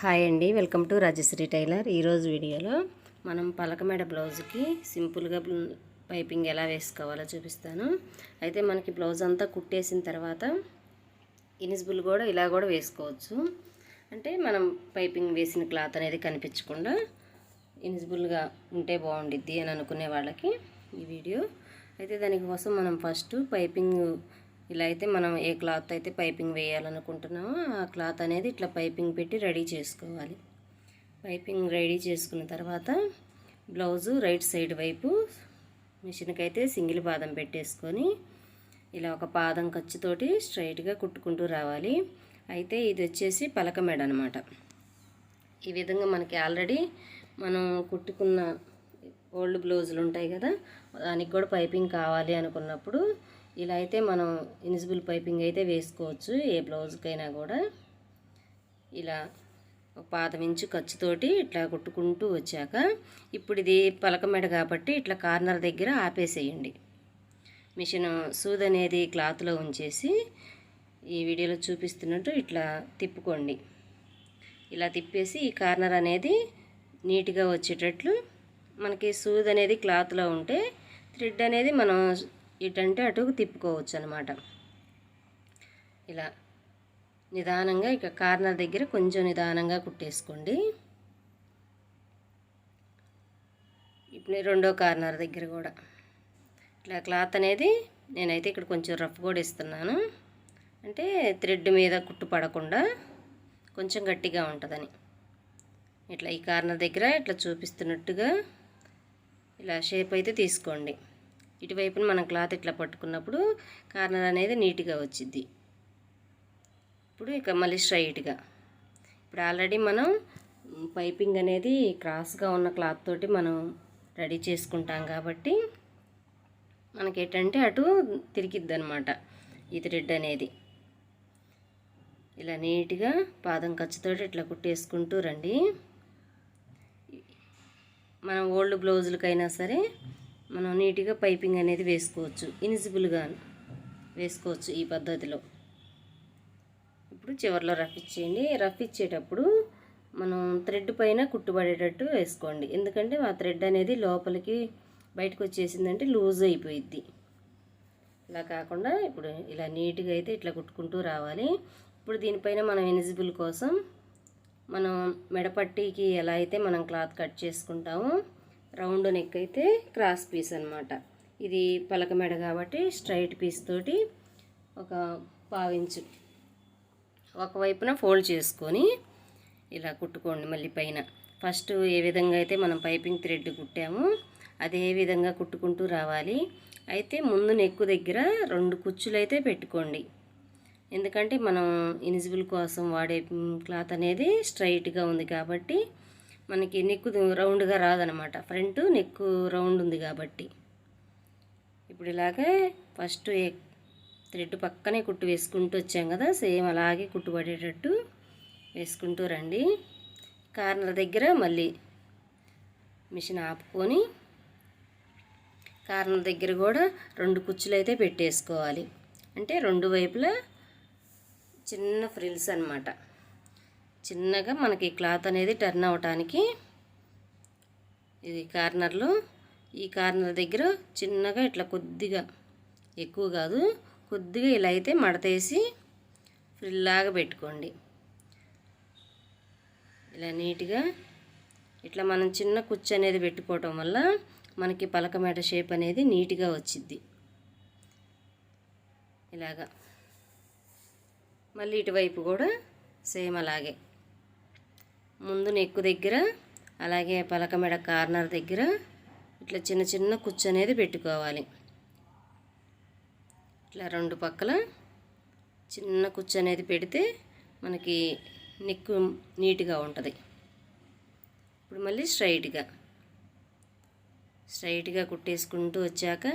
Hi అండి welcome to Rajshri tailor. ఈరోజు వీడియోలో మనం పలకమేడ బ్లౌజ్కి సింపుల్గా పైపింగ్ ఎలా వేసుకోవాలో చూపిస్తాను. అయితే మనకి బ్లౌజ్ అంతా కుట్టేసిన తర్వాత ఇనిజిబుల్ కూడా ఇలా కూడా వేసుకోవచ్చు. అంటే మనం పైపింగ్ వేసిన క్లాత్ అనేది కనిపించకుండా ఇనిజిబుల్గా ఉంటే బాగుండిద్ది అని అనుకునే వాళ్ళకి ఈ వీడియో. అయితే దానికోసం మనం ఫస్ట్ పైపింగ్ ఇలా అయితే మనం ఏ క్లాత్ అయితే పైపింగ్ వేయాలనుకుంటున్నామో ఆ క్లాత్ అనేది ఇట్లా పైపింగ్ పెట్టి రెడీ చేసుకోవాలి. పైపింగ్ రెడీ చేసుకున్న తర్వాత బ్లౌజు రైట్ సైడ్ వైపు మిషన్కి అయితే సింగిల్ పాదం పెట్టేసుకొని ఇలా ఒక పాదం ఖర్చుతోటి స్ట్రైట్గా కుట్టుకుంటూ రావాలి. అయితే ఇది వచ్చేసి పలక మెడ అనమాట ఈ విధంగా మనకి ఆల్రెడీ మనం కుట్టుకున్న ఓల్డ్ బ్లౌజులు ఉంటాయి కదా దానికి కూడా పైపింగ్ కావాలి అనుకున్నప్పుడు ఇలా అయితే మనం ఇనిజిబుల్ పైపింగ్ అయితే వేసుకోవచ్చు ఏ బ్లౌజ్కైనా కూడా. ఇలా ఒక పాదం ఇంచు ఖర్చుతోటి ఇట్లా కుట్టుకుంటూ వచ్చాక ఇప్పుడు ఇది పలకమెడ కాబట్టి ఇట్లా కార్నర్ దగ్గర ఆపేసేయండి. మిషన్ సూద్ అనేది క్లాత్లో ఉంచేసి ఈ వీడియోలో చూపిస్తున్నట్టు ఇట్లా తిప్పుకోండి. ఇలా తిప్పేసి ఈ కార్నర్ అనేది నీట్గా వచ్చేటట్లు మనకి సూద్ అనేది క్లాత్లో ఉంటే థ్రెడ్ అనేది మనం ఇటంటే అటు తిప్పుకోవచ్చు అనమాట ఇలా నిదానంగా ఇక కార్నర్ దగ్గర కొంచెం నిదానంగా కుట్టేసుకోండి. ఇప్పుడు రెండో కార్నర్ దగ్గర కూడా. ఇట్లా క్లాత్ అనేది నేనైతే ఇక్కడ కొంచెం రఫ్ కూడా ఇస్తున్నాను. అంటే థ్రెడ్ మీద కుట్టు పడకుండా కొంచెం గట్టిగా ఉంటుందని. ఇట్లా ఈ కార్నర్ దగ్గర ఇట్లా చూపిస్తున్నట్టుగా ఇలా షేప్ అయితే తీసుకోండి. ఇటువైపున మనం క్లాత్ ఇట్లా పట్టుకున్నప్పుడు కార్నర్ అనేది నీట్గా వచ్చింది ఇప్పుడు ఇక మళ్ళీ స్ట్రైట్గా. ఇప్పుడు ఆల్రెడీ మనం పైపింగ్ అనేది క్రాస్గా ఉన్న క్లాత్ తోటి మనం రెడీ చేసుకుంటాం కాబట్టి మనకి ఏంటంటే అటు తిరిగిద్ది అనమాట ఈ థ్రెడ్ అనేది. ఇలా నీట్గా పాదం ఖర్చుతోటి ఇట్లా కుట్టేసుకుంటూ రండి. మనం ఓల్డ్ బ్లౌజులకైనా సరే మనం నీట్గా పైపింగ్ అనేది వేసుకోవచ్చు. ఇనిజిబుల్గా వేసుకోవచ్చు ఈ పద్ధతిలో. ఇప్పుడు చివరిలో రఫ్ ఇచ్చేయండి. రఫ్ ఇచ్చేటప్పుడు మనం థ్రెడ్ పైన కుట్టుబడేటట్టు వేసుకోండి. ఎందుకంటే ఆ థ్రెడ్ అనేది లోపలికి బయటకు వచ్చేసిందంటే లూజ్ అయిపోయిద్ది. ఇలా కాకుండా ఇప్పుడు ఇలా నీట్గా అయితే ఇట్లా కుట్టుకుంటూ రావాలి. ఇప్పుడు దీనిపైన మనం ఎనిజిబుల్ కోసం మనం మెడపట్టీకి ఎలా అయితే మనం క్లాత్ కట్ చేసుకుంటామో రౌండ్ నెక్ అయితే క్రాస్ పీస్ అనమాట ఇది పలక మెడ కాబట్టి స్ట్రైట్ పీస్ తోటి ఒక పావించు ఒకవైపున ఫోల్డ్ చేసుకొని ఇలా కుట్టుకోండి మళ్ళీ పైన. ఫస్ట్ ఏ విధంగా అయితే మనం పైపింగ్ థ్రెడ్ కుట్టామో అదే విధంగా కుట్టుకుంటూ రావాలి. అయితే ముందు నెక్కు దగ్గర రెండు కుచ్చులు అయితే పెట్టుకోండి. ఎందుకంటే మనం ఇనిజిబుల్ కోసం వాడే క్లాత్ అనేది స్ట్రైట్గా ఉంది కాబట్టి మనకి నెక్కు రౌండ్గా రాదనమాట. ఫ్రంట్ నెక్కు రౌండ్ ఉంది కాబట్టి. ఇప్పుడు ఇలాగే ఫస్ట్ థ్రెడ్ పక్కనే కుట్టు వేసుకుంటూ వచ్చాం కదా సేమ్ అలాగే కుట్టు పడేటట్టు వేసుకుంటూ రండి. కార్నర్ దగ్గర మళ్ళీ మిషన్ ఆపుకొని కార్నర్ దగ్గర కూడా రెండు కుచ్చులు అయితే పెట్టేసుకోవాలి. అంటే రెండు వైపులా చిన్న ఫ్రిల్స్ అన్నమాట. చిన్నగా మనకి క్లాత్ అనేది టర్న్ అవటానికి ఇది కార్నర్లో. ఈ కార్నర్ దగ్గర చిన్నగా ఇట్లా కొద్దిగా ఎక్కువ కాదు కొద్దిగా ఇలా అయితే మడతేసి ఫ్రిల్లాగా పెట్టుకోండి. ఇలా నీట్గా ఇట్లా మనం చిన్న కుచ్చు అనేది పెట్టుకోవటం వల్ల మనకి పలకమేట షేప్ అనేది నీట్గా వచ్చిద్ది. ఇలాగా. మళ్ళీ ఇటువైపు కూడా సేమ్ అలాగే. ముందు నెక్కు దగ్గర అలాగే పలక మెడ కార్నర్ దగ్గర ఇట్లా చిన్న చిన్న కుచ్చు అనేది పెట్టుకోవాలి. ఇట్లా రెండు పక్కల చిన్న కుచ్చు అనేది పెడితే మనకి నెక్కు నీట్గా ఉంటుంది. ఇప్పుడు మళ్ళీ స్ట్రైట్గా స్ట్రైట్గా కుట్టేసుకుంటూ వచ్చాక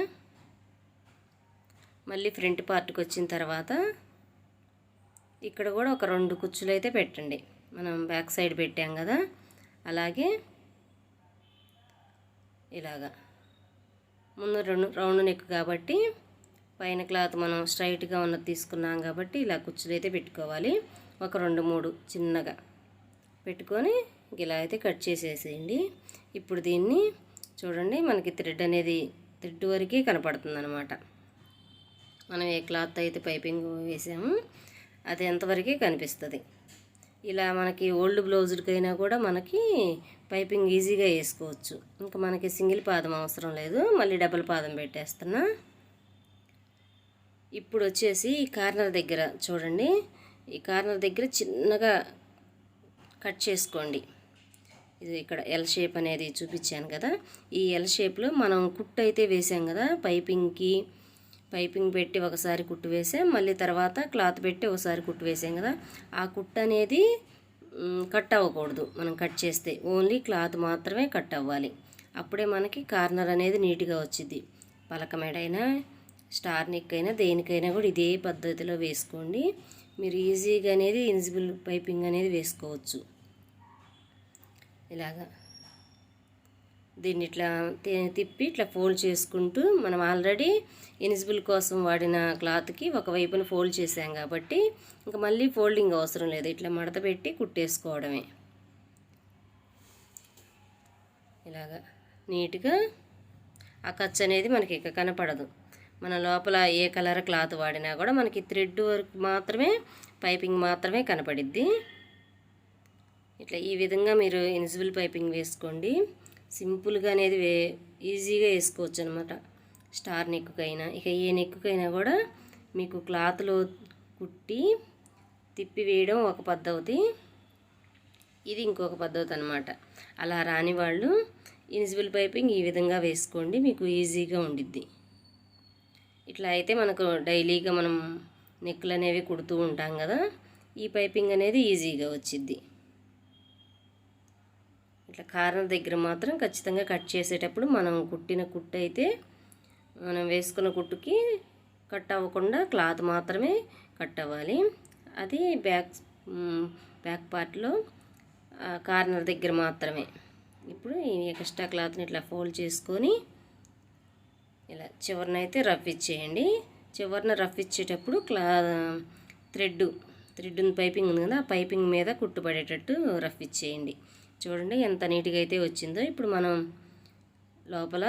మళ్ళీ ఫ్రంట్ పార్ట్కి వచ్చిన తర్వాత ఇక్కడ కూడా ఒక రెండు కుచ్చులు అయితే పెట్టండి. మనం బ్యాక్ సైడ్ పెట్టాం కదా అలాగే ఇలాగా. ముందు రెండు రౌండ్ నెక్ కాబట్టి పైన క్లాత్ మనం స్ట్రైట్గా ఉన్నది తీసుకున్నాం కాబట్టి ఇలా కుచ్చులు అయితే పెట్టుకోవాలి. ఒక రెండు మూడు చిన్నగా పెట్టుకొని ఇలా అయితే కట్ చేసేసేయండి. ఇప్పుడు దీన్ని చూడండి మనకి థ్రెడ్ అనేది థ్రెడ్ వరకే కనపడుతుంది అనమాట మనం ఏ క్లాత్ అయితే పైపింగ్ వేసామో అది ఎంతవరకే కనిపిస్తుంది. ఇలా మనకి ఓల్డ్ బ్లౌజుడికైనా కూడా మనకి పైపింగ్ ఈజీగా వేసుకోవచ్చు. ఇంకా మనకి సింగిల్ పాదం అవసరం లేదు. మళ్ళీ డబుల్ పాదం పెట్టేస్తున్నా. ఇప్పుడు వచ్చేసి ఈ కార్నర్ దగ్గర చూడండి. ఈ కార్నర్ దగ్గర చిన్నగా కట్ చేసుకోండి. ఇది ఇక్కడ ఎల్ షేప్ అనేది చూపించాను కదా. ఈ ఎల్ షేప్లో మనం కుట్టు అయితే వేసాం కదా పైపింగ్కి పైపింగ్ పెట్టి ఒకసారి కుట్టు వేసాం. మళ్ళీ తర్వాత క్లాత్ పెట్టి ఒకసారి కుట్టు వేసాం కదా. ఆ కుట్టు అనేది కట్ అవ్వకూడదు మనం కట్ చేస్తే. ఓన్లీ క్లాత్ మాత్రమే కట్ అవ్వాలి. అప్పుడే మనకి కార్నర్ అనేది నీట్గా వచ్చింది పలక మెడైనా స్టార్ నిక్ అయినా దేనికైనా కూడా ఇదే పద్ధతిలో వేసుకోండి. మీరు ఈజీగా అనేది ఇన్జిబుల్ పైపింగ్ అనేది వేసుకోవచ్చు. ఇలాగా. దీన్ని ఇట్లా తిప్పి ఇట్లా ఫోల్డ్ చేసుకుంటూ మనం ఆల్రెడీ ఇనిజిబుల్ కోసం వాడిన క్లాత్కి ఒకవైపున ఫోల్డ్ చేసాం కాబట్టి ఇంకా మళ్ళీ ఫోల్డింగ్ అవసరం లేదు. ఇట్లా మడత పెట్టి కుట్టేసుకోవడమే. ఇలాగా నీట్గా ఆ ఖర్చు అనేది మనకి ఇక కనపడదు. మన లోపల ఏ కలర్ క్లాత్ వాడినా కూడా మనకి థ్రెడ్ వర్క్ మాత్రమే పైపింగ్ మాత్రమే కనపడిద్ది. ఇట్లా ఈ విధంగా మీరు ఇన్సిబుల్ పైపింగ్ వేసుకోండి. సింపుల్గా అనేది వే ఈజీగా వేసుకోవచ్చు అనమాట స్టార్ నెక్కుకైనా ఇక ఏ నెక్కుకైనా కూడా మీకు క్లాత్లో కుట్టి తిప్పి వేయడం ఒక పద్ధతి. ఇది ఇంకొక పద్ధతి అనమాట. అలా రాని వాళ్ళు ఇన్సిబుల్ పైపింగ్ ఈ విధంగా వేసుకోండి మీకు ఈజీగా ఉండిద్ది. ఇట్లా అయితే మనకు డైలీగా మనం నెక్కులు అనేవి కుడుతూ ఉంటాం కదా ఈ పైపింగ్ అనేది ఈజీగా వచ్చిద్ది. ఇట్లా కార్నర్ దగ్గర మాత్రం ఖచ్చితంగా కట్ చేసేటప్పుడు మనం కుట్టిన కుట్టు అయితే మనం వేసుకున్న కుట్టుకి కట్ అవ్వకుండా క్లాత్ మాత్రమే కట్ అవ్వాలి. అది బ్యాక్ బ్యాక్ పార్ట్లో కార్నర్ దగ్గర మాత్రమే. ఇప్పుడు ఈ ఎక్స్ట్రా క్లాత్ని ఇట్లా ఫోల్డ్ చేసుకొని ఇలా చివరిన అయితే రఫ్ ఇచ్చేయండి. చివరిన రఫ్ ఇచ్చేటప్పుడు క్లా థ్రెడ్ థ్రెడ్ పైపింగ్ ఉంది కదా ఆ పైపింగ్ మీద కుట్టుపడేటట్టు రఫ్ ఇచ్చేయండి. చూడండి ఎంత నీట్గా అయితే వచ్చిందో. ఇప్పుడు మనం లోపల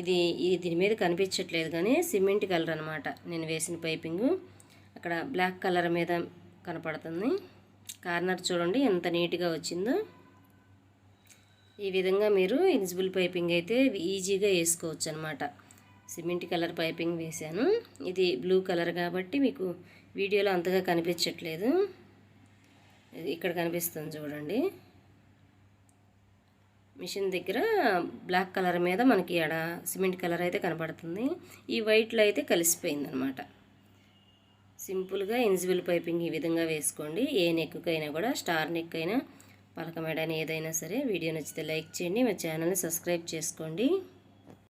ఇది ఇది దీని మీద కనిపించట్లేదు కానీ సిమెంట్ కలర్ అనమాట నేను వేసిన పైపింగ్. అక్కడ బ్లాక్ కలర్ మీద కనపడుతుంది. కార్నర్ చూడండి ఎంత నీట్గా వచ్చిందో. ఈ విధంగా మీరు ఇన్సిబుల్ పైపింగ్ అయితే ఈజీగా వేసుకోవచ్చు అనమాట సిమెంట్ కలర్ పైపింగ్ వేశాను. ఇది బ్లూ కలర్ కాబట్టి మీకు వీడియోలో అంతగా కనిపించట్లేదు. ఇది ఇక్కడ కనిపిస్తుంది చూడండి. మిషన్ దగ్గర బ్లాక్ కలర్ మీద మనకి ఆడ సిమెంట్ కలర్ అయితే కనపడుతుంది. ఈ వైట్లో అయితే కలిసిపోయింది అనమాట సింపుల్గా ఇన్జిబుల్ పైపింగ్ ఈ విధంగా వేసుకోండి. ఏ నెక్కుకైనా కూడా స్టార్ నెక్ అయినా పలక మెడ ఏదైనా సరే వీడియో నచ్చితే లైక్ చేయండి. మా ఛానల్ని సబ్స్క్రైబ్ చేసుకోండి.